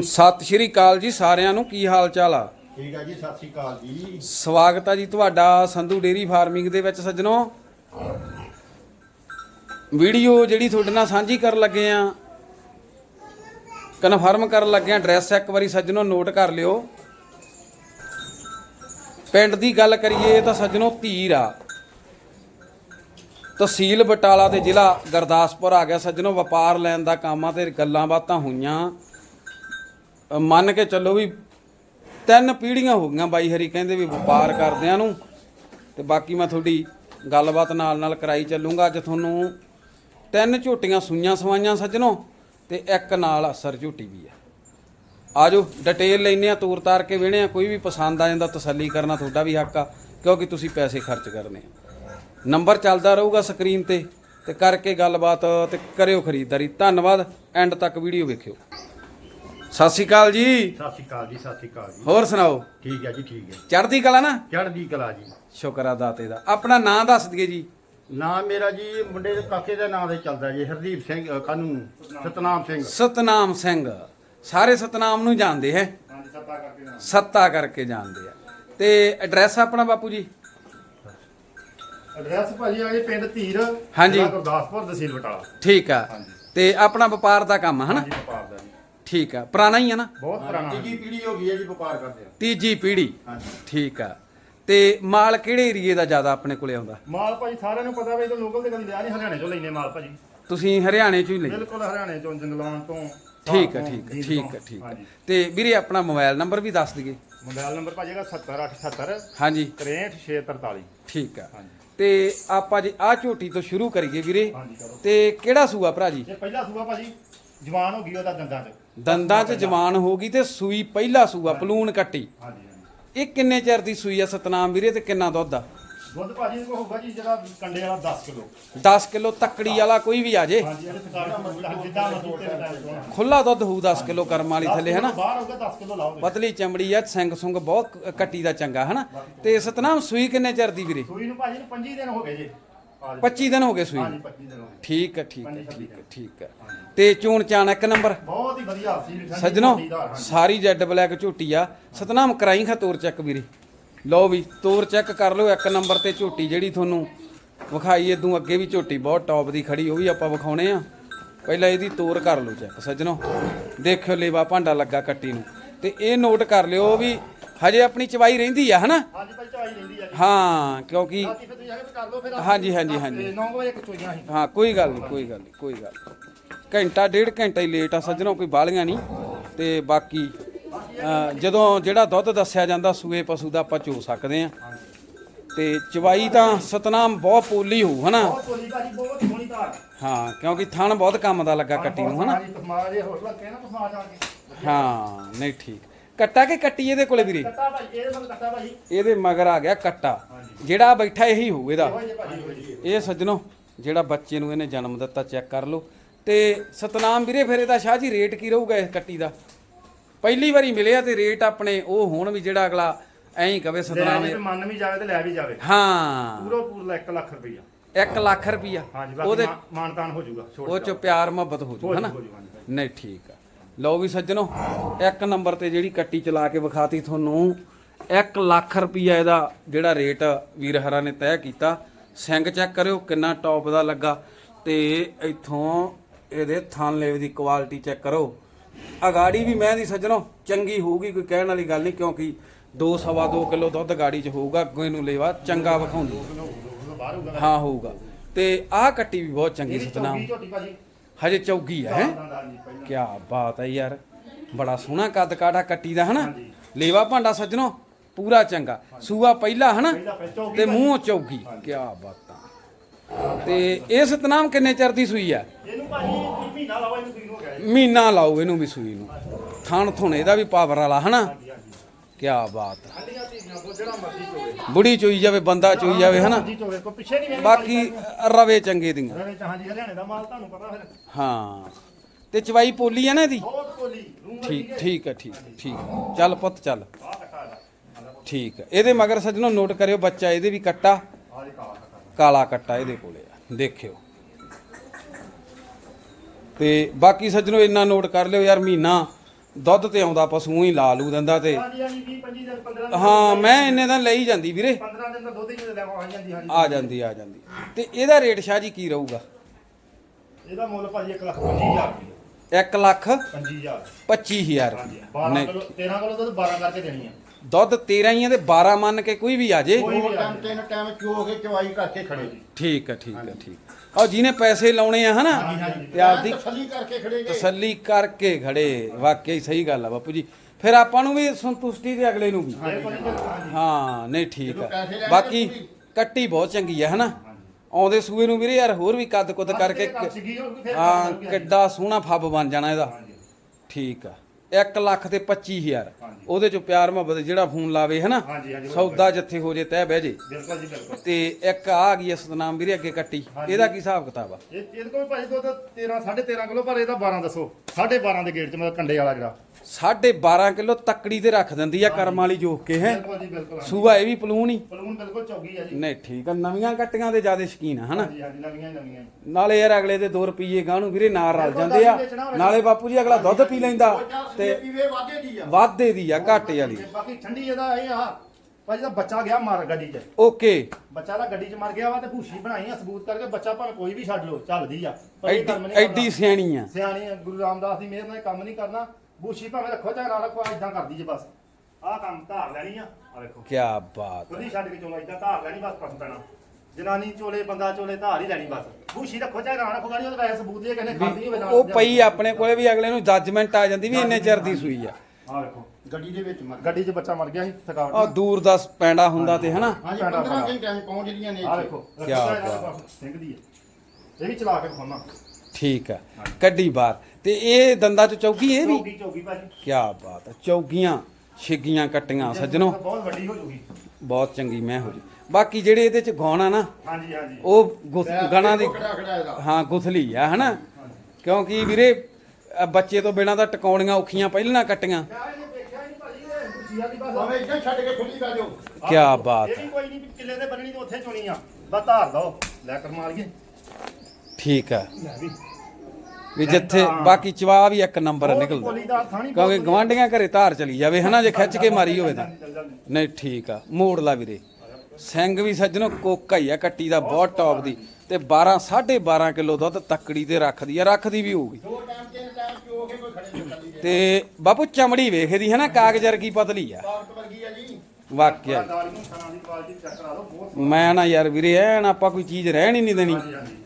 ਸਤਿ ਸ਼੍ਰੀ ਅਕਾਲ ਜੀ ਸਾਰਿਆਂ ਨੂੰ ਕੀ ਹਾਲ ਚਾਲ ਆ? ਠੀਕ ਆ ਜੀ ਸਤਿ ਸ਼੍ਰੀ ਅਕਾਲ ਜੀ। ਸਵਾਗਤ ਆ ਜੀ ਤੁਹਾਡਾ ਸੰਧੂ ਡੇਰੀ ਫਾਰਮਿੰਗ ਦੇ ਵਿੱਚ ਸੱਜਣੋ। ਵੀਡੀਓ ਜਿਹੜੀ ਤੁਹਾਡੇ ਨਾਲ ਸਾਂਝੀ ਕਰਨ ਲੱਗੇ ਆ ਕਨਫਰਮ ਕਰਨ ਲੱਗੇ ਆ ਐਡਰੈਸ ਇੱਕ ਵਾਰੀ ਸੱਜਣੋ ਨੋਟ ਕਰ ਲਿਓ। ਪਿੰਡ ਦੀ ਗੱਲ ਕਰੀਏ ਤਾਂ ਸੱਜਣੋ ਧੀਰ ਆ। ਤਹਿਸੀਲ ਬਟਾਲਾ ਤੇ ਜ਼ਿਲ੍ਹਾ ਗੁਰਦਾਸਪੁਰ ਆ ਗਿਆ ਸੱਜਣੋ ਵਪਾਰ ਲੈਣ ਦਾ ਕੰਮ ਆ ਤੇ ਗੱਲਾਂ ਬਾਤਾਂ ਹੋਈਆਂ। ਮੰਨ ਕੇ ਚੱਲੋ ਵੀ ਤਿੰਨ ਪੀੜ੍ਹੀਆਂ ਹੋ ਗਈਆਂ ਬਾਈ ਹਰੀ, ਕਹਿੰਦੇ ਵੀ ਵਪਾਰ ਕਰਦਿਆਂ ਨੂੰ। ਤੇ ਬਾਕੀ ਮੈਂ ਤੁਹਾਡੀ ਗੱਲਬਾਤ ਨਾਲ ਨਾਲ ਕਰਾਈ ਚੱਲੂੰਗਾ। ਅੱਜ ਤੁਹਾਨੂੰ ਤਿੰਨ ਝੋਟੀਆਂ ਸੂਈਆਂ ਸਵਾਈਆਂ ਸੱਜਣੋ ਤੇ ਇੱਕ ਨਾਲ ਅਸਰ ਝੋਟੀ ਵੀ ਆ। ਆਜੋ ਡਿਟੇਲ ਲੈਨੇ ਆ ਤੂਰ ਤਾਰ ਕੇ ਵੇਣੇ ਆ ਕੋਈ ਵੀ ਪਸੰਦ ਆ ਜਾਂਦਾ, ਤਸੱਲੀ ਕਰਨਾ ਤੁਹਾਡਾ ਵੀ ਹੱਕ ਆ, ਕਿਉਂਕਿ ਤੁਸੀਂ ਪੈਸੇ ਖਰਚ ਕਰਨੇ ਆ। ਨੰਬਰ ਚੱਲਦਾ ਰਹੂਗਾ ਸਕਰੀਨ ਤੇ ਤੇ ਕਰਕੇ ਗੱਲਬਾਤ ਤੇ ਕਰਿਓ ਖਰੀਦਦਾਰੀ। ਧੰਨਵਾਦ, ਐਂਡ ਤੱਕ ਵੀਡੀਓ ਵੇਖਿਓ। ਸਤਿ ਸ਼੍ਰੀ ਅਕਾਲ ਜੀ। ਸਤਿ ਸ਼੍ਰੀ ਅਕਾਲ ਜੀ ਸਤਿ ਸ਼੍ਰੀ ਅਕਾਲ ਜੀ। ਹੋਰ ਸੁਣਾਓ? ਠੀਕ ਹੈ ਜੀ ਠੀਕ ਹੈ। ਚੜ੍ਹਦੀ ਕਲਾ ਨਾ? ਚੜ੍ਹਦੀ ਕਲਾ ਜੀ। ਸ਼ੁਕਰ ਆ ਦਾਤੇ ਦਾ। ਆਪਣਾ ਨਾਂ ਦੱਸ ਦਈਏ ਜੀ। ਨਾਮ ਮੇਰਾ ਜੀ ਮੁੰਡੇ ਦੇ ਕਾਕੇ ਦਾ ਨਾਮ ਤੇ ਚੱਲਦਾ ਜੀ ਹਰਦੀਪ ਸਿੰਘ ਕਾਨੂੰ ਸਤਨਾਮ ਸਿੰਘ। ਸਤਨਾਮ ਸਿੰਘ। ਸਾਰੇ ਸਤਨਾਮ ਨੂੰ ਜਾਣਦੇ ਹੈ। ਸੱਤਾ ਕਰਕੇ ਨਾਮ ਸੱਤਾ ਕਰਕੇ ਜਾਣਦੇ ਆ। ਤੇ ਐਡਰੈਸ ਆਪਣਾ ਬਾਪੂ ਜੀ? ਐਡਰੈਸ ਭਾਜੀ ਆ ਜੀ ਪਿੰਡ ਧੀਰ ਹਾਂਜੀ। ਗੁਰਦਾਸਪੁਰ ਤਹਿਸੀਲ ਬਟਾਲਾ। ਠੀਕ ਆ। ਤੇ ਆਪਣਾ ਵਪਾਰ ਦਾ ਕੰਮ ਹਨਾ? ਠੀਕ ਆ ਪੁਰਾਣਾ ਹੀ ਆ ਨਾ? ਬਹੁਤ ਪੁਰਾਣਾ ਤੀਜੀ ਪੀੜ੍ਹੀ ਹੋ ਗਈ ਹੈ ਜੀ ਵਪਾਰ ਕਰਦੇ ਆ। ਤੀਜੀ ਪੀੜ੍ਹੀ? ਹਾਂਜੀ। ਠੀਕ ਆ। ਤੇ ਮਾਲ ਕਿਹੜੇ ਏਰੀਏ ਦਾ ਜ਼ਿਆਦਾ ਆਪਣੇ ਕੋਲੇ ਆਉਂਦਾ? ਮਾਲ ਭਾਜੀ ਸਾਰਿਆਂ ਨੂੰ ਪਤਾ ਵੀ ਇਹ ਤਾਂ ਲੋਕਲ ਤੇ ਕਦੀ ਲਿਆ ਨਹੀਂ ਹਰਿਆਣੇ ਚੋਂ ਲੈਨੇ ਮਾਲ ਭਾਜੀ। ਤੁਸੀਂ ਹਰਿਆਣੇ ਚੋਂ ਹੀ ਲਈ? ਬਿਲਕੁਲ ਹਰਿਆਣੇ ਚੋਂ ਜੰਗਲਾਨ ਤੋਂ ਠੀਕ ਆ ਠੀਕ ਆ ਠੀਕ ਆ ਤੋਂ। ਠੀਕ ਆ। ਤੇ ਵੀਰੇ ਆਪਣਾ ਮੋਬਾਈਲ ਨੰਬਰ ਵੀ ਦੱਸ ਦਈਏ। ਮੋਬਾਈਲ ਨੰਬਰ ਭਾਜੀ ਹੈਗਾ 70877 ਹਾਂਜੀ। 63643 ਠੀਕ ਆ। ਹਾਂਜੀ। ਤੇ ਆਪਾਂ ਜੀ ਆ ਝੋਟੀ ਤੋਂ ਸ਼ੁਰੂ ਕਰੀਏ ਵੀਰੇ ਹਾਂਜੀ ਕਰੋ। ਤੇ ਕਿਹੜਾ ਸੂਆ ਭਰਾ ਜੀ? ਇਹ ਪਹਿਲਾ ਸੂਆ ਭਾਜੀ ਜਵਾਨ ਹੋ ਗਈ ਉਹਦਾ ਦੰਦਾਂ 'ਚ। ਦੰਦਾਂ 'ਚ ਜਵਾਨ ਹੋ ਗਈ ਤੇ ਸੂਈ ਪਹਿਲਾ ਸੂਆ ਪਲੂਣ ਕੱਟੀ। ਹਾਂਜੀ ਹਾਂਜੀ। ਇਹ ਕਿੰਨੇ ਚਿਰ ਦੀ ਸੂਈ ਆ ਸਤਨਾਮ ਵੀਰੇ ਤੇ ਕਿੰਨਾ ਦੁੱਧ ਆ? ਦੁੱਧ ਭਾਜੀ ਕੋ ਹੋਊਗਾ ਜੀ ਜਿਹੜਾ ਕੰਡੇ ਵਾਲਾ 10 ਕਿਲੋ। 10 ਕਿਲੋ ਤੱਕੜੀ ਵਾਲਾ ਕੋਈ ਵੀ ਆ ਜੇ। ਹਾਂਜੀ ਇਹਦੇ ਜਿੱਦਾਂ ਤੇ ਖੁੱਲਾ ਦੁੱਧ ਹੋਊ 10 ਕਿਲੋ ਕਰਮ ਵਾਲੀ ਥੱਲੇ ਹਨਾ? ਬਾਹਰ ਹੋਊਗਾ 10 ਕਿਲੋ ਲਾਓਗੇ ਪਤਲੀ ਚਮੜੀ ਆ ਸਿੰਘ ਸੁੰਗ ਬਹੁਤ ਕੱਟੀ ਦਾ ਚੰਗਾ ਹਨਾ? ਤੇ ਸਤਨਾਮ ਸੂਈ ਕਿੰਨੇ ਚਿਰ ਦੀ ਵੀਰੇ? ਸੂਈ ਨੂੰ ਭਾਜੀ ਨੂੰ 25 ਦਿਨ ਹੋ ਗਏ ਜੀ। 25 ਦਿਨ ਹੋ ਗਏ ਸੂਈ ਹਾਂਜੀ ਨੂੰ। 25 ਦਿਨ ਹੋ ਗਏ। ਠੀਕ ਹੈ ਠੀਕ ਹੈ ਠੀਕ ਹੈ। ਠੀਕ ਹੈ। ਤੇ ਚੂਣ ਚਾਣ ਇੱਕ ਨੰਬਰ। ਬਹੁਤ ਹੀ ਵਧੀਆ ਸੀ ਠੰਡੀ ਸੱਜਣੋ ਹਾਂਜੀ। ਸਾਰੀ ਜੈਡ ਬਲੈਕ ਝੋਟੀ ਆ। ਸਤਨਾਮ ਕਰਾਈ ਖਾ ਤੋਰ ਚੈੱਕ ਵੀਰੇ। ਲਓ ਵੀ ਤੋਰ ਚੈੱਕ ਕਰ ਲਓ ਇੱਕ ਨੰਬਰ ਤੇ ਝੋਟੀ ਜਿਹੜੀ ਤੁਹਾਨੂੰ ਵਿਖਾਈ ਇਦੋਂ ਅੱਗੇ ਵੀ ਝੋਟੀ ਬਹੁਤ ਟੌਪ ਦੀ ਖੜੀ ਉਹ ਵੀ ਆਪਾਂ ਵਿਖਾਉਣੇ ਆ। ਪਹਿਲਾਂ ਇਹਦੀ ਤੋਰ ਕਰ ਲਓ ਚੈੱਕ ਸੱਜਣੋ। ਦੇਖਿਓ ਲੇਵਾ ਭਾਂਡਾ ਲੱਗਾ ਕੱਟੀ ਨੂੰ। ਤੇ ਇਹ ਨੋਟ ਕਰ ਲਿਓ ਵੀ ਹਜੇ ਆਪਣੀ ਚਵਾਈ ਰਹਿੰਦੀ ਆ ਹਨਾ? ਹਾਂਜੀ ਭਾਈ ਚਵਾਈ ਰਹਿੰਦੀ ਆ ਜੀ। ਹਾਂ ਕਿਉਂਕਿ ਰਾਤੀ ਫਿਰ ਤੁਸੀਂ ਆ ਕੇ ਕਰ ਲਓ ਫਿਰ ਹਾਂਜੀ, ਹਾਂਜੀ, ਹਾਂਜੀ। 9 ਵਜੇ ਇੱਕ ਚੋਈਆਂ ਸੀ। ਹਾਂ ਕੋਈ ਗੱਲ ਨਹੀਂ ਕੋਈ ਗੱਲ ਨਹੀਂ ਕੋਈ ਗੱਲ ਨੀ। ਘੰਟਾ ਡੇਢ ਘੰਟਾ ਹੀ ਲੇਟ ਆ ਸੱਜਣੋ ਕੋਈ ਬਾਲੀਆਂ ਨਹੀਂ ਤੇ ਬਾਕੀ ਜਦੋਂ ਜਿਹੜਾ ਦੁੱਧ ਦੱਸਿਆ ਜਾਂਦਾ ਸੂਏ ਪਸ਼ੂ ਦਾ ਆਪਾਂ ਚੋ ਸਕਦੇ ਆ। ਤੇ ਚਵਾਈ ਤਾਂ ਸਤਨਾਮ ਬਹੁਤ ਪੋਲੀ ਹੋਊ ਹਨਾ? ਬਹੁਤ ਸੋਹਣੀ ਭਾਜੀ ਬਹੁਤ ਸੋਹਣੀ ਧਾਰ ਹਾਂ ਕਿਉਂਕਿ ਥਣ ਬਹੁਤ ਕੰਮ ਦਾ ਲੱਗਾ ਕੱਟੀ ਨੂੰ ਹਨਾ? ਹਾਂਜੀ ਤਸਮਾ ਜੇ ਹੋਰ ਲੱਗੇ ਨਾ ਤਸਮਾ ਜਾ ਕੇ। ਹਾਂ ਨਹੀਂ ਠੀਕ। ਕੱਟਾ ਕੇ ਕੱਟੀ ਇਹਦੇ ਕੋਲੇ ਵੀਰੇ? ਕੱਟਾ ਭਾਈ ਇਹਦੇ ਨਾਲ ਕੱਟਾ ਭਾਜੀ ਇਹਦੇ ਮਗਰ ਆ ਗਿਆ ਕੱਟਾ। ਜਿਹੜਾ ਬੈਠਾ ਇਹੀ ਹੋਊ ਇਹਦਾ। ਭਾਜੀ ਇਹ ਸੱਜਣੋ ਜਿਹੜਾ ਬੱਚੇ ਨੂੰ ਇਹਨੇ ਜਨਮ ਦਿੱਤਾ ਚੈੱਕ ਕਰ ਲਓ। ਤੇ ਸਤਨਾਮ ਵੀਰੇ ਫਿਰ ਇਹਦਾ ਸ਼ਾਹ ਜੀ ਰੇਟ ਕੀ ਰਹੂਗਾ ਇਸ ਕੱਟੀ ਦਾ? ਪਹਿਲੀ ਵਾਰੀ ਮਿਲਿਆ ਤੇ ਰੇਟ ਆਪਣੇ ਉਹ ਹੁਣ ਵੀ ਜਿਹੜਾ ਅਗਲਾ ਐਂ ਕਵੇ ਸਤਨਾਮ ਲੈ ਮੰਨ ਵੀ ਜਾਵੇ ਤੇ ਲੈ ਵੀ ਜਾਵੇ। ਹਾਂ। ਪੂਰਾ ਪੂਰਾ 1 ਲੱਖ ਰੁਪਈਆ। 1 ਲੱਖ ਰੁਪਈਆ। ਉਹਦੇ ਮਾਨਤਾਨ ਹੋ ਜਾਊਗਾ ਉਹ ਚ ਪਿਆਰ ਮੁਹੱਬਤ ਹੋ ਜੂ ਹਨਾ? ਨਹੀਂ ਠੀਕ ਆ। ਲਓ ਵੀ ਸੱਜਣੋ ਇੱਕ ਨੰਬਰ ਤੇ ਜਿਹੜੀ ਕੱਟੀ ਚਲਾ ਕੇ ਵਿਖਾਤੀ ਤੁਹਾਨੂੰ 1 ਲੱਖ ਰੁਪਈਆ ਇਹਦਾ ਜਿਹੜਾ ਰੇਟ ਵੀਰ ਹਰਾ ਨੇ ਤੈਅ ਕੀਤਾ। ਸਿੰਘ ਚੈੱਕ ਕਰਿਓ ਕਿੰਨਾ ਟੌਪ ਦਾ ਲੱਗਾ ਤੇ ਇੱਥੋਂ ਇਹਦੇ ਥਣ ਲੇਵ ਦੀ ਕੁਆਲਿਟੀ ਚੈੱਕ ਕਰੋ। ਅਗਾੜੀ ਵੀ ਮੈਂ ਦੀ ਸੱਜਣੋ ਚੰਗੀ ਹੋਊਗੀ ਕੋਈ ਕਹਿਣ ਵਾਲੀ ਗੱਲ ਨਹੀਂ ਕਿਉਂਕਿ 2 ਸਵਾ 2 ਕਿਲੋ ਦੁੱਧ ਗਾੜੀ 'ਚ ਹੋਊਗਾ ਅੱਗੋਂ ਇਹਨੂੰ ਲੇਵਾ ਚੰਗਾ ਵਿਖਾਉਂਦੀ। ਹਾਂ ਹੋਊਗਾ। ਤੇ ਆਹ ਕੱਟੀ ਵੀ ਬਹੁਤ ਚੰਗੀ ਸਤਨਾਮ ਹਜੇ ਚੌਗੀ ਹੈ? ਹੈਂ? ਕਿਆ ਬਾਤ ਹੈ ਯਾਰ। ਬੜਾ ਸੋਹਣਾ ਕੱਦ ਕਾਠਾ ਕੱਟੀ ਦਾ ਹਨਾ। ਲੇਵਾ ਭਾਂਡਾ ਸੱਜਣੋ ਪੂਰਾ ਚੰਗਾ। ਸੂਆ ਪਹਿਲਾ ਹਨਾ? ਤੇ ਮੂੰਹ ਚੌਗੀ। ਕਿਆ ਬਾਤਾਂ ਤੇ ਇਹ ਸਤਨਾਮ ਕਿੰਨੇ ਚਿਰ ਦੀ ਸੂਈ ਆ? ਇਹਨੂੰ ਭਾਜੀ ਇਹਨੂੰ ਹੋ। ਮਹੀਨਾ ਲਾਓ ਇਹਨੂੰ ਵੀ ਸੂਈ ਨੂੰ। ਥਣ ਥੁਣ ਇਹਦਾ ਵੀ ਪਾਵਰ ਵਾਲਾ ਹਨਾ? ਕਿਆ ਬਾਤ ਹੈ। ਬੁੜੀ ਚੋਈ ਜਾਵੇ ਬੰਦਾ ਚੋਈ ਜਾਵੇ ਹਨਾ? ਬਾਕੀ ਰਵੇ ਚੰਗੇ ਦੀਆਂ। ਹਾਂ। ਤੇ ਚਵਾਈ ਪੋਲੀ ਆ ਨਾ ਇਹਦੀ? ਠੀਕ ਠੀਕ ਹੈ। ਠੀਕ ਹੈ, ਠੀਕ ਹੈ। ਚੱਲ ਪੁੱਤ ਚੱਲ। ਠੀਕ ਹੈ ਇਹਦੇ ਮਗਰ ਸੱਜਣੋ ਨੋਟ ਕਰਿਓ ਬੱਚਾ ਇਹਦੇ ਵੀ ਕੱਟਾ। ਕਾਲਾ ਕੱਟਾ ਇਹਦੇ ਕੋਲੇ ਆ। ਦੇਖਿਓ। ਤੇ ਬਾਕੀ ਸੱਜਣੋ ਇੰਨਾ ਨੋਟ ਕਰ ਲਿਓ ਯਾਰ ਮਹੀਨਾ। ਦੁੱਧ ਤੇ ਆਉਂਦਾ ਪਸ਼ੂ ਹੀ ਲਾ ਲੂ ਦਿੰਦਾ ਤੇ। ਹਾਂਜੀ ਹਾਂਜੀ 20 25 ਦਿਨ 15 ਦਿਨ ਹਾਂ ਮੈਂ ਇੰਨੇ ਦਿਨ ਲਈ ਜਾਂਦੀ ਵੀਰੇ। 15 ਦਿਨ ਦਾ ਦੁੱਧ ਹੀ ਲੈ ਆ ਜਾਂਦੀ ਹਾਂਜੀ ਆ ਜਾਂਦੀ ਆ ਜਾਂਦੀ। ਤੇ ਇਹਦਾ ਰੇਟ ਸ਼ਾਹ ਜੀ ਕੀ ਰਹੂਗਾ? ਇਹਦਾ ਮੁੱਲ ਭਾਜੀ 1 ਲੱਖ 25000 ਰੁਪਏ 1 ਲੱਖ 25000 25000 ਹਾਂਜੀ 12 ਨਹੀਂ ਕਿਲੋ 13 ਕਿਲੋ ਦੁੱਧ 12 ਕਰਕੇ ਦੇਣੀ ਆ। ਦੁੱਧ 13 ਹੀ ਆ ਤੇ 12 ਮੰਨ ਕੇ ਕੋਈ ਵੀ ਆ ਜੇ। ਕੋਈ ਵੀ ਆ ਤਿੰਨ ਟਾਈਮ ਚੋ ਕੇ ਚਵਾਈ ਕਰਕੇ ਖੜੇ ਜੀ। ਠੀਕ ਆ ਠੀਕ ਆ ਠੀਕ ਆ। ਜਿਹਨੇ ਪੈਸੇ ਲਾਉਣੇ ਆ ਹਨਾ। ਤੇ ਆਪਦੀ ਤਸੱਲੀ ਕਰਕੇ ਖੜੇ ਜੀ ਤਸੱਲੀ ਕਰਕੇ ਖੜੇ। ਵਾਕਈ ਸਹੀ ਗੱਲ ਆ ਬਾਪੂ ਜੀ। ਫਿਰ ਆਪਾਂ ਨੂੰ ਵੀ ਸੰਤੁਸ਼ਟੀ ਤੇ ਅਗਲੇ ਨੂੰ ਵੀ? ਹਾਂ ਨਹੀਂ ਠੀਕ ਆ। ਬਾਕੀ ਕੱਟੀ ਬਹੁਤ ਚੰਗੀ ਆ ਹਨਾ? ਆਉਂਦੇ ਸੂਏ ਨੂੰ ਵੀਰੇ ਯਾਰ ਹੋਰ ਵੀ ਕੱਦ ਕੁੱਦ ਕਰਕੇ ਹਾਂ। ਕਿੱਡਾ ਸੋਹਣਾ ਫੱਬ ਬਣ ਜਾਣਾ ਇਹਦਾ। ਠੀਕ ਆ। 1 ਲੱਖ ਤੇ 25000 ਹਾਂਜੀ। ਉਹਦੇ ਚ ਪਿਆਰ ਮੁਹੱਬਤ ਜਿਹੜਾ ਫੋਨ ਲਾਵੇ ਹਨਾ? ਹਾਂਜੀ, ਹਾਂਜੀ, ਉਹ ਸੌਦਾ ਜਿੱਥੇ ਹੋ ਜੇ ਤੈ ਬਹਿ ਜੇ। ਬਿਲਕੁਲ ਜੀ ਬਿਲਕੁਲ। ਤੇ ਇੱਕ ਆ ਗਈ ਸਤਨਾਮ ਵੀਰੇ ਅੱਗੇ ਕੱਟੀ। ਹਾਂਜੀ। ਇਹਦਾ ਕੀ ਹਿਸਾਬ ਕਿਤਾਬ ਆ? ਇਹ ਇਹਦੇ ਕੋਲ ਭਾਜੀ ਦੁੱਧ 13 13.5 ਕਿਲੋ ਪਰ ਇਹਦਾ 12 ਦੱਸੋ। 12.5 ਦੇ ਗੇਟ 'ਚ ਮਤਲਬ ਕੰਡੇ ਵਾਲਾ ਜਿਹੜਾ। ਸਾਢੇ 12 ਕਿਲੋ ਤੱਕੜੀ ਤੇ ਰੱਖ ਦਿੰਦੀ ਆ ਕਰਮ ਵਾਲੀ ਜੋਕ ਕੇ ਹੈ? ਬਿਲਕੁਲ ਜੀ ਬਿਲਕੁਲ ਹਾਂਜੀ। ਸੂਆ ਇਹ ਵੀ ਪਲੂਣ ਹੀ। ਬਲੂਨ ਬਿਲਕੁਲ ਚੌਗੀ ਆ ਜੀ। ਨਹੀਂ ਠੀਕ ਆ ਨਵੀਆਂ ਕੱਟੀਆਂ ਦੇ ਜ਼ਿਆਦਾ ਸ਼ਕੀਨ ਆ ਹਨਾ? ਹਾਂਜੀ ਹਾਂਜੀ ਨਵੀਆਂ ਹੀ ਨਵੀਆਂ। ਨਾਲੇ ਯਾਰ ਅਗਲੇ ਦੇ 2 ਰੁਪਏ ਗਾਂ ਨੂੰ ਵੀਰੇ ਨਾਲ ਰਲ ਜਾਂਦੇ ਆ। ਨਾਲੇ ਬਾਪੂ ਜੀ ਅਗਲਾ ਦੁੱਧ ਪੀ ਲੈਂਦਾ ਤੇ ਪੀਵੇ ਵਾਧੇ ਦੀ ਆ। ਵਾਧੇ ਦੀ ਆ ਘਾਟੇ ਵਾਲੀ। ਤੇ ਬਾਕੀ ਠੰਡੀ ਇਹਦਾ ਇਹ ਆ ਭਾਜੀ ਦਾ ਬੱਚਾ ਗਿਆ ਮਾਰ ਗੱਡੀ 'ਚ। ਓਕੇ। ਬੱਚਾ ਦਾ ਗੱਡੀ 'ਚ ਮਰ ਗਿਆ ਵਾ ਤੇ ਭੂਸ਼ੀ ਬਣਾਈ ਆ ਸਬੂਤ ਕਰਕੇ ਬੱਚਾ ਭਾਵੇਂ ਕੋਈ ਵੀ ਛੱਡ ਲਓ ਚੱਲਦੀ ਆ। ਪਰ ਇਹ ਕੰਮ ਐਡੀ ਨਹੀਂ ਐਡੀ ਕਰਨਾ। ਸਿਆਣੀ ਆ। ਸਿਆਣੀ ਆ ਗੁਰੂ ਰਾਮਦਾਸ ਦੀ ਮਿਹਰ ਨਾਲ ਇਹ ਕੰਮ ਨਹੀਂ ਕਰਨਾ। ਭੂਸ਼ੀ ਭਾਵੇਂ ਰੱਖੋ ਚਾਹੇ ਨਾ ਰੱਖੋ ਇਦਾਂ ਕਰਦੀ ਜੇ ਬਸ। ਆਹ ਕੰਮ ਧਾਰ ਲੈਣੀ ਆ। ਆ ਵੇਖੋ। ਕੀ ਬਾਤ। ਖੁਦ ਹੀ ਛੱਡ ਕੇ ਚੋਲਾ ਇਦਾਂ ਧਾਰ ਲੈਣੀ ਬਸ ਪਸ ਪੈਣਾ। ਜਨਾਨੀ ਚੋਲੇ ਬੰਦਾ ਚੋਲੇ ਧਾਰ ਹੀ ਲੈਣੀ ਬਸ। ਭੂਸ਼ੀ ਰੱਖੋ ਚਾਹੇ ਨਾ ਰੱਖੋ ਗਾੜੀ ਉਹ ਵੈਸੇ ਸਬੂਤ ਜੇ ਕਹਿੰਦੇ ਖਾਦੀ ਹੋਵੇ ਨਾਲ ਉਹ ਪਈ ਆਪਣੇ ਕੋਲੇ ਵੀ ਅਗਲੇ ਨੂੰ ਜੱਜਮੈਂਟ ਆ ਜਾਂਦੀ ਵੀ ਇੰਨੇ ਚਿਰ ਦੀ ਸੂਈ ਆ। ਆ ਵੇਖੋ। ਗੱਡੀ ਦੇ ਵਿੱਚ ਮਰ ਗੱਡੀ 'ਚ ਬੱਚਾ ਮਰ ਗਿਆ ਸੀ ਥਕਾਵਟ ਆ ਨਾਲ। ਦੂਰ ਦਾ ਪੈਂਡਾ ਹੁੰਦਾ ਤੇ ਹਨਾ? ਹਾਂਜੀ ਪੈਂਡਾ 15 ਪੈਂਡਾ। ਘੰਟਿਆਂ 'ਚ ਪਹੁੰਚਦੀਆਂ ਨੇ ਆ ਇੱਥੇ। ਵੇਖੋ ਕਿਆ ਨਾ ਬਾਤ। ਸਿੰਘ ਦੀ ਹੈ ਇਹ ਵੀ ਚਲਾ ਕੇ ਦਿਖਾਉਣਾ ਠੀਕ ਆ। ਕੱਢੀ ਬਾਤ ਤੇ ਇਹ ਦੰਦਾਂ ਚ ਚੌਕੀ ਇਹ ਵੀ? ਚੌਗੀ ਚੌਗੀ ਭਾਜੀ। ਕੀ ਬਾਤ ਆ ਚੌਕੀਆਂ ਛਿੱਗੀਆਂ ਕੱਟੀਆਂ ਸੱਜਣੋ। ਬਹੁਤ ਵੱਡੀ ਹੋ ਜੂਗੀ। ਬਹੁਤ ਚੰਗੀ ਮੈਂ ਹੋ ਜੀ। ਬਾਕੀ ਜਿਹੜੇ ਇਹਦੇ ਚ ਗਾਉਣਾ ਨਾ ਹਾਂਜੀ ਹਾਂਜੀ। ਉਹ ਗਣਾ ਦੀ ਦੇਖੋ ਖੜਾ ਖੜਾ ਇਹਦਾ। ਹਾਂ ਗੁਥਲੀ ਆ ਹਨਾ? ਕਿਉਂਕਿ ਵੀਰੇ ਅ, ਬੱਚੇ ਤੋਂ ਬਿਨਾ ਤਾਂ ਟਿਕਾਉਣੀਆਂ ਔਖੀਆਂ ਪਹਿਲਾਂ ਕੱਟੀਆਂ। ਕਿਆ ਇਹਨੇ ਦੇਖਿਆ ਨਹੀਂ ਭਾਜੀ ਇਹ ਗੁੱਸੀਆ ਦੀ ਬਸ। ਭਾਵੇਂ ਇੱਥੇ ਛੱਡ ਕੇ ਖੁੱਲੀ ਕਰ ਦਿਓ ਕੀ ਬਾਤ ਇਹ ਵੀ ਕੋਈ ਨਹੀਂ ਕਿੱਲੇ ਤੇ ਬੰਨਣੀ ਤੇ ਉੱਥੇ ਚੁਣੀ ਆ। ਬਸ ਧਾਰ ਦੋ ਲੈ ਕਰ ਮਾਰੀਏ ਠੀਕ ਲੈ ਵੀ। ਵੀ ਜਿੱਥੇ ਬਾਕੀ ਚਵਾ ਵੀ ਇੱਕ ਨੰਬਰ ਨਿਕਲਦਾ। ਕਿਉਂਕਿ ਗਵਾਂਢੀਆਂ ਘਰੇ ਧਾਰ ਚਲੀ ਜਾਵੇ ਹਨਾ ਜੇ ਖਿੱਚ ਕੇ ਮਾਰੀ ਹੋਵੇ ਤਾਂ। ਨਹੀਂ ਠੀਕ ਆ ਮੋੜ ਲਾ ਵੀਰੇ। ਸਿੰਘ ਵੀ ਸੱਜਣੋ ਕੋਕਾ ਹੀ ਆ ਕੱਟੀ ਦਾ ਬਹੁਤ ਟੌਪ ਦੀ। ਤੇ 12 12.5 ਕਿਲੋ ਦੁੱਧ ਤੱਕੜੀ ਤੇ ਰੱਖਦੀ ਆ ਰੱਖਦੀ ਵੀ ਹੋਊਗੀ। ਕੇ ਤੇ ਬਾਪੂ ਚਮੜੀ ਵੇਖਦੀ ਹੈ ਨਾ ਕਾਗਜ਼ ਵਰਗੀ ਪਤਲੀ ਆ। ਵਾਕਿਆ। ਮੈਂ ਨਾ ਯਾਰ ਵੀਰੇ ਐਨ ਆਪਾਂ ਕੋਈ ਚੀਜ਼ ਰਹਿਣ ਹੀ ਨਹੀਂ ਦੇਣੀ।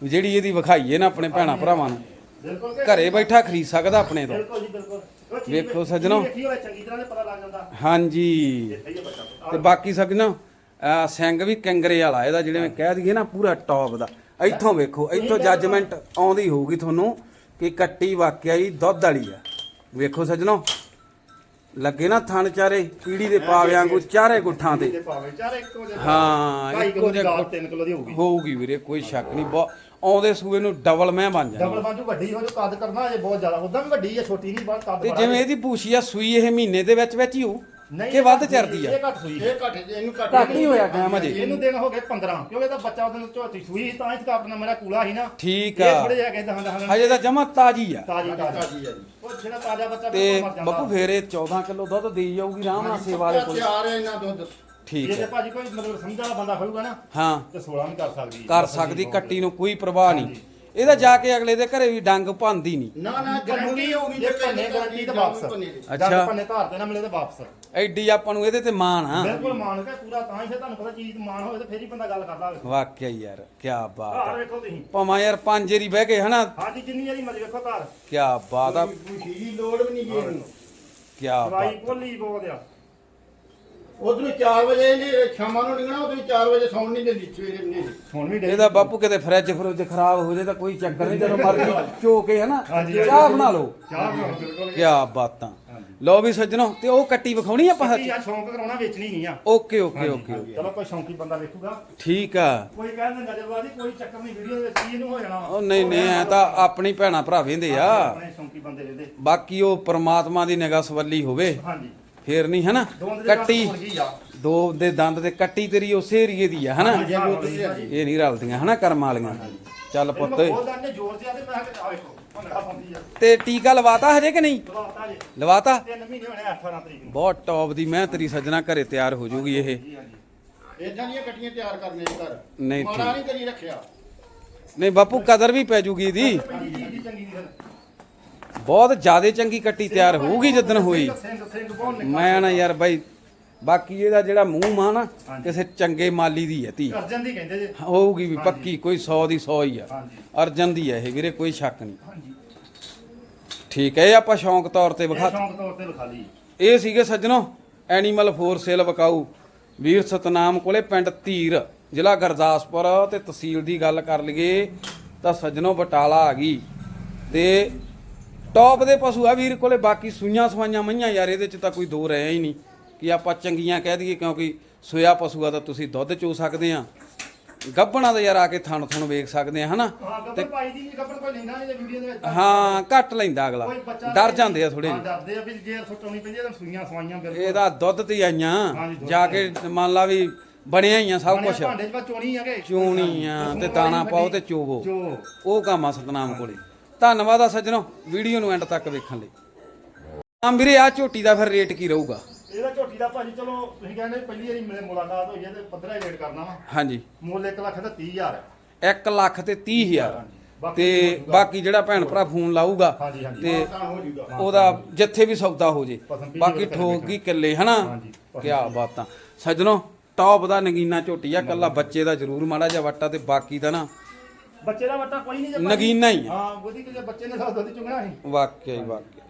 ਜਿਹੜੀ ਇਹਦੀ ਵਿਖਾਈਏ ਨਾ ਆਪਣੇ ਭੈਣਾ ਭਰਾਵਾਂ ਨੂੰ। ਕਿ- ਘਰੇ ਬੈਠਾ ਖਰੀਦ ਸਕਦਾ ਆਪਣੇ ਤੋਂ। ਬਿਲਕੁਲ ਜੀ ਬਿਲਕੁਲ। ਉਹ ਚੀਜ਼ ਵੇਖੋ ਵੇਖੀ ਸੱਜਣੋ। ਵੇਖੀ ਹੋਵੇ ਚੰਗੀ ਤਰ੍ਹਾਂ ਤੇ ਪਤਾ ਲੱਗ ਜਾਂਦਾ। ਹਾਂਜੀ। ਹੀ ਬੱਚਾ ਤੇ ਬਾਕੀ ਸੱਜਣੋ ਅਹ ਸਿੰਘ ਵੀ ਕੰਗਰੇ ਵਾਲਾ ਇਹਦਾ ਜਿਹੜੇ ਮੈਂ ਕਹਿ ਦਈਏ ਨਾ ਪੂਰਾ ਟੌਪ ਦਾ। ਇੱਥੋਂ ਵੇਖੋ ਇੱਥੋਂ ਜੱਜਮੈਂਟ ਆਉਂਦੀ ਹੋਊਗੀ ਤੁਹਾਨੂੰ ਕਿ ਕੱਟੀ ਵਾਕਿਆ ਹੀ ਦੁੱਧ ਵਾਲੀ ਆ। ਵੇਖੋ ਸੱਜਣੋ ਲੱਗੇ ਨਾ ਥਣ ਚਾਰੇ ਪੀੜੀ ਦੇ ਪਾਵਿਆਂ ਵਾਂਗੂ ਚਾਰੇ ਗੁੱਠਾਂ ਤੇ। ਤੇ ਭਾਵੇਂ ਚਾਰ ਇੱਕੋ ਜਿਹਾ ਹਾਂ, ਇੱਕੋ ਕਿਲੋ ਦੀ ਜਿਹਾ ਦਾਲ 3 ਕਿਲੋ ਦੀ ਹੋਊਗੀ। ਹੋਊਗੀ ਵੀਰੇ ਕੋਈ ਸ਼ੱਕ ਨਹੀਂ ਬਹੁਤ ਆਉਂਦੇ ਸੂਏ ਨੂੰ ਡਬਲ ਮੈਂ ਬਣ ਡਬਲ ਜਾਣੀ ਬਾਜੂ ਵੱਡੀ ਹੋ ਜੋ ਕੱਦ ਕਰਨਾ ਅਜੇ ਬਹੁਤ ਜ਼ਿਆਦਾ ਉਦਾਂ ਵੀ ਵੱਡੀ ਹੈ ਛੋਟੀ ਨਹੀਂ ਬਾਹਰ ਕੱਦ ਤੇ ਬੜਾ ਜਿਵੇਂ। ਇਹਦੀ ਪੂਛੀ ਆ ਸੂਈ ਇਹ ਮਹੀਨੇ ਦੇ ਵਿੱਚ ਵਿੱਚ ਹੀ ਹੋ ਨਹੀਂ, ਕਿ ਇਹ ਵੱਧ ਸੂਈ, ਆ? ਇਹ ਘੱਟ ਸੂਈ। ਇਹ ਘੱਟ ਜੇ ਇਹਨੂੰ ਘੱਟ ਘੱਟ ਹੀ ਹੋਇਆ ਟਾਈਮ ਅਜੇ। ਇਹਨੂੰ ਦਿਨ ਹੋ ਗਏ 15 ਕਿਉਂਕਿ ਇਹਦਾ ਬੱਚਾ ਉਹਦੇ ਝੋਟੀ ਸੂਈ ਸੀ, ਤਾਂ ਹੀ ਆਪਣਾ ਮੇਰਾ ਕੂਲਾ ਸੀ ਨਾ। ਠੀਕ ਇਹ ਆ। ਥੋੜੇ ਜਿਹਾ ਕਹਿੰਦਾ ਹੁੰਦਾ ਹਜੇ ਤਾਂ ਜਮਾ ਤਾਜੀ ਆ। ਤਾਜੀ ਤਾਜੀ ਤਾਜੀ। ਆ ਜੀ। ਉਹ ਜਿਹੜਾ ਤਾਜ਼ਾ ਬੱਚਾ ਤੇ ਬਿਲਕੁਲ ਮਰ ਜਾਂਦਾ। ਬੱਬੂ ਫੇਰ ਇਹ 14 ਕਿਲੋ ਦੁੱਧ ਦੇਈ ਜਾਊਗੀ ਆਰਾਮ ਨਾਲ ਸੇਵਾ ਵਾਲੇ ਕੋਲ। ਤਿਆਰ ਹੈ ਇਹਨਾਂ ਦੁੱਧ। ਠੀਕ ਜੇ ਤੇ ਹੈ। ਭਾਜੀ ਕੋਈ ਮਤਲਬ ਸਮਝ ਵਾਲਾ ਬੰਦਾ ਹੋਊਗਾ ਨਾ ਹਾਂ। ਤੇ 16 ਵੀ ਕਰ ਸਕਦੀ ਹੈ। ਕਰ ਸਕਦੀ ਕੱਟੀ ਨੂੰ ਕੋਈ ਪ੍ਰਵਾਹ ਨਹੀਂ। ਇਹਦਾ ਜਾ ਕੇ ਅਗਲੇ ਦੇ ਘਰੇ ਵੀ ਡੰਗ ਭੰਦੀ ਨਹੀਂ। ਨਾ ਨਾ ਗਰੰਟੀ ਹੋਊਗੀ ਜੇ ਭੰਨੇ ਗਾਰੰਟੀ ਤੇ ਵਾਪਸ। ਅੱਛਾ। ਅੱਛਾ ਭੰਨੇ ਧਾਰ ਤੇ ਨਾ ਮਿਲੇ ਤੇ ਵਾਪਸ। ਐਡੀ ਆਪਾਂ ਨੂੰ ਇਹਦੇ ਤੇ ਮਾਣ ਆ। ਬਿਲਕੁਲ ਮਾਨ ਕੇ ਪੂਰਾ ਤਾਂ ਹੀ ਫਿਰ ਤੁਹਾਨੂੰ ਪਤਾ ਚੀਜ਼ ਮਾਨ ਹੋਵੇ ਤੇ ਫੇਰ ਹੀ ਬੰਦਾ ਗੱਲ ਕਰਦਾ ਹੋਵੇ। ਵਾਕਿਆ ਹੀ ਯਾਰ ਕੀ ਬਾਤ ਧਾਰ ਆ ਵੇਖੋ ਤੁਸੀਂ। ਭਾਵੇਂ ਯਾਰ ਪੰਜ ਏਰੀ ਬਹਿ ਕੇ ਹਨਾ। ਹਾਂਜੀ ਜਿੰਨੀ ਵਾਰੀ ਮਰਜ਼ੀ ਵੇਖੋ ਧਾਰ ਕੀ ਬਾਤ ਆ। ਮਸ਼ੀਨੀ ਲੋੜ ਵੀ ਨਹੀਂ ਜੀ ਇਹਨੂੰ। ਕੀ ਬਾਤ ਭੋਲੀ ਬਹੁਤ ਆ। ਉਧਰੋਂ 4 ਵਜੇ ਇਹਨੇ ਸ਼ਾਮਾਂ ਨੂੰ ਨਿਕਲਣਾ ਉਧਰੋਂ 4 ਵਜੇ ਸੌਣ ਨਹੀਂ ਦਿੰਦੀ ਸਵੇਰੇ ਨਹੀਂ ਹੁਣ ਵੀ ਡੇ ਇਹਦਾ ਬਾਪੂ ਕਿਤੇ ਫਰਿੱਜ ਫਰੁੱਜ ਖਰਾਬ ਹੋ ਜੇ ਤਾਂ ਕੋਈ ਚੱਕਰ ਨਹੀਂ ਜਦੋਂ ਮਰਜ਼ੀ ਚੋ ਕੇ ਹਨਾ ਚਾਹ ਬਣਾ ਲਓ। ਚਾਹ ਬਣਾਓ ਬਿਲਕੁਲ। ਕੀ ਬਾਤਾਂ। ਲਓ ਵੀ ਸੱਜਣੋ ਤੇ ਉਹ ਕੱਟੀ ਵਿਖਾਉਣੀ ਆਪਾਂ ਕੀ ਆ ਸ਼ੌਂਕ ਕਰਾਉਣਾ ਵੇਚਣੀ ਨਹੀਂ ਆ। ਓਕੇ ਓਕੇ ਓਕੇ ਚਲੋ ਕੋਈ ਸ਼ੌਂਕੀ ਬੰਦਾ ਵੇਖੂਗਾ। ਠੀਕ ਆ। ਕੋਈ ਕਹਿੰਦਾ ਨਜ਼ਰਬਾਜ਼ੀ ਕੋਈ ਚੱਕਰ ਨਹੀਂ ਵੀਡੀਓ ਦੇ ਕੀ ਇਹਨੂੰ ਹੋ ਜਾਣਾ। ਉਹ ਨਹੀਂ ਨਹੀਂ ਐ ਤਾਂ ਆਪਣੀ ਭੈਣਾ ਭਰਾ ਵੇਂਦੇ ਆ। ਆਪਣੇ ਸ਼ੌਂਕੀ ਬੰਦੇ ਰਹਿੰਦੇ। ਬਾਕੀ ਉਹ ਪ੍ਰਮਾਤਮਾ ਦੀ ਨਿਗਾਹ ਸਵੱਲੀ ਹੋਵੇ। ਹਾਂਜੀ। ਫੇਰ ਨਹੀਂ ਹਨਾ? ਕੱਟੀ। ਦੋ ਦੇ ਦੰਦ ਤੇ ਕੱਟੀ ਤੇਰੀ ਉਸੇ ਏਰੀਏ ਦੀ ਆ ਹਨਾ। ਇਹ ਨਹੀਂ ਰਲਦੀਆਂ ਹਨਾ ਕਰਮ ਵਾਲੀਆਂ? ਚੱਲ ਪੁੱਤ। ਤੇ ਟੀਕਾ ਲਵਾਤਾ ਹਜੇ ਕਿ ਨਹੀਂ? ਲਵਾਤਾ ਜੀ। ਲਵਾਤਾ? ਤਿੰਨ ਮਹੀਨੇ ਹੋਣੇ 18 ਤਰੀਕ ਨੂੰ। ਬਹੁਤ ਟੌਪ ਦੀ ਮੈਂ ਤੇਰੀ ਸੱਜਣਾ ਘਰੇ ਤਿਆਰ ਹੋ ਜੂਗੀ ਇਹ। ਇਦਾਂ ਦੀਆਂ ਕੱਟੀਆਂ ਤਿਆਰ ਕਰਨੇ ਘਰ। ਨਹੀਂ ਮਾੜਾ। ਨਹੀਂ ਕਰੀ ਰੱਖਿਆ। ਨਹੀਂ ਬਾਪੂ ਕਦਰ ਵੀ ਪੈ ਜੂਗੀ ਦੀ। ਬਹੁਤ ਜ਼ਿਆਦਾ ਚੰਗੀ ਕੱਟੀ ਤਿਆਰ ਹੋਊਗੀ ਜਿੱਦਣ ਹੋਈ। ਮੈਂ ਨਾ ਯਾਰ ਬਾਈ ਬਾਕੀ ਇਹਦਾ ਜਿਹੜਾ ਮੂੰਹ ਮਾਂ ਨਾ। ਕਿਸੇ ਚੰਗੇ ਮਾਲੀ ਦੀ ਹੈ ਧੀ। ਅਰਜਨ ਦੀ ਕਹਿੰਦੇ ਜੇ। ਹੋਊਗੀ ਵੀ। ਪੱਕੀ ਕੋਈ 100 ਦੀ 100 ਹੀ ਆ। ਅਰਜਨ ਦੀ ਹੈ ਇਹ ਵੀਰੇ ਕੋਈ ਸ਼ੱਕ ਨਹੀਂ। ਠੀਕ ਹੈ ਇਹ ਆਪਾਂ ਸ਼ੌਂਕ ਤੌਰ ਤੇ ਵਿਖਾ ਸ਼ੌਂਕ ਤੌਰ ਤੇ ਵਿਖਾ ਲਈ ਇਹ ਸੀਗੇ ਸੱਜਣੋ ਐਨੀਮਲ ਫੋਰ ਸੇਲ ਵਿਕਾਊ। ਵੀਰ ਸਤਨਾਮ ਕੋਲੇ ਪਿੰਡ ਧੀਰ ਜ਼ਿਲ੍ਹਾ ਗੁਰਦਾਸਪੁਰ। ਤੇ ਤਹਿਸੀਲ ਦੀ ਗੱਲ ਕਰ ਲਈਏ ਤਾਂ ਸੱਜਣੋ ਬਟਾਲਾ ਆ ਗਈ। ਤੇ ਟੌਪ ਦੇ ਪਸ਼ੂ ਆ ਵੀਰ ਕੋਲੇ ਬਾਕੀ ਸੂਈਆਂ ਸਵਾਈਆਂ ਮਈਆਂ ਯਾਰ ਇਹਦੇ ਚ ਤਾਂ ਕੋਈ ਦੋ ਰਹਿ ਹੀ ਨਹੀਂ। ਕਿ ਆਪਾਂ ਚੰਗੀਆਂ ਕਹਿ ਦਈਏ ਕਿਉਂਕਿ ਸੋਇਆ ਪਸ਼ੂ ਆ ਤਾਂ ਤੁਸੀਂ ਦੁੱਧ ਚੋ ਸਕਦੇ ਆ। ਗੱਭਣਾ ਦਾ ਯਾਰ ਆ ਕੇ ਥਣ ਥਣ ਵੇਖ ਸਕਦੇ ਆ ਹਨਾ? ਗੱਬਰ ਪਾਈ ਦੀ ਗੱਬਰ ਕੋਈ ਲੈਂਦਾ ਨਹੀਂ ਵੀਡੀਓ ਦੇ ਵਿੱਚ। ਹਾਂ ਘੱਟ ਲੈਂਦਾ ਅਗਲਾ। ਡਰ ਜਾਂਦੇ ਆ ਥੋੜੇ ਡਰਦੇ ਆ ਵੀ ਜੇ ਸੁੱਟਣੀ ਪੈਂਦੀ ਤਾਂ ਸੂਈਆਂ ਸਵਾਈਆਂ ਬਿਲਕੁਲ। ਇਹਦਾ ਦੁੱਧ ਤੇ ਆਈਆਂ। ਜਾ ਤੇ ਕੇ ਮੰਨ ਲਾ ਵੀ ਬਣਿਆ ਹੀ ਆ ਸਭ ਕੁਝ ਭਾਂਡੇ 'ਚ ਚੋਣੀ ਹੈਗੇ ਚੂਣੀ ਆ ਤੇ ਦਾਣਾ ਪਾਓ ਤੇ ਚੋਵੋ। ਉਹ ਕੰਮ ਆ ਸਤਨਾਮ ਕੋਲੇ। ਧੰਨਵਾਦ ਆ ਸੱਜਣੋ ਵੀਡੀਓ ਨੂੰ ਐਂਡ ਤੱਕ ਵੇਖਣ ਲਈ। ਆ ਵੀਰੇ ਆ ਝੋਟੀ ਦਾ ਫਿਰ ਰੇਟ ਕੀ ਰਹੂਗਾ? ਇਹਦਾ ਝੋਟੀ ਦਾ ਭਾਜੀ ਚਲੋ ਤੁਸੀਂ ਕਹਿੰਦੇ ਪਹਿਲੀ ਵਾਰੀ ਮੇਰੇ ਮੁਲਾਕਾਤ ਹੋਈ ਹੈ ਤੇ ਪੱਧਰਾ ਹੀ ਰੇਟ ਕਰਨਾ ਵਾ। ਹਾਂਜੀ। ਮੁੱਲ 1 ਲੱਖ ਦਾ 30000 ਹੈ। 1 ਲੱਖ ਤੇ 30 ਹਜ਼ਾਰ। ਬਾਕੀ ਤੇ ਹੋ ਜਾਊਗਾ। ਬਾਕੀ ਜਿਹੜਾ ਭੈਣ ਭਰਾ ਫੋਨ ਲਾਊਗਾ। ਤੇ ਤਾਂ ਉਹਦਾ ਜਿੱਥੇ ਵੀ ਸੌਦਾ ਹੋ ਜੇ। ਬਾਕੀ ਗਈ ਕਿੱਲੇ ਹਨਾ? ਕੀ ਬਾਤਾਂ। ਸੱਜਣੋ ਟੌਪ ਦਾ ਨਗੀਨਾ ਝੋਟੀ ਆ ਕੱਲਾ ਬੱਚੇ ਦਾ ਜ਼ਰੂਰ ਮਾੜਾ ਜਿਹਾ ਵੱਟਾ ਤੇ ਬਾਕੀ ਦਾ ਨਾ ਬੱਚੇ ਦਾ ਵੱਟਾ ਕੋਈ ਨਹੀਂ ਜੇ ਭਾਜੀ- ਨਗੀਨਾ ਹੀ ਆ। ਹਾਂ ਉਹਦੀ ਕਿ ਜੇ ਬੱਚੇ ਨੇ ਸਾਡਾ ਦੁੱਧ ਚੁੰਗਣਾ ਸੀ ਵਾਕਿਆ ਹੀ ਵਾਕਿਆ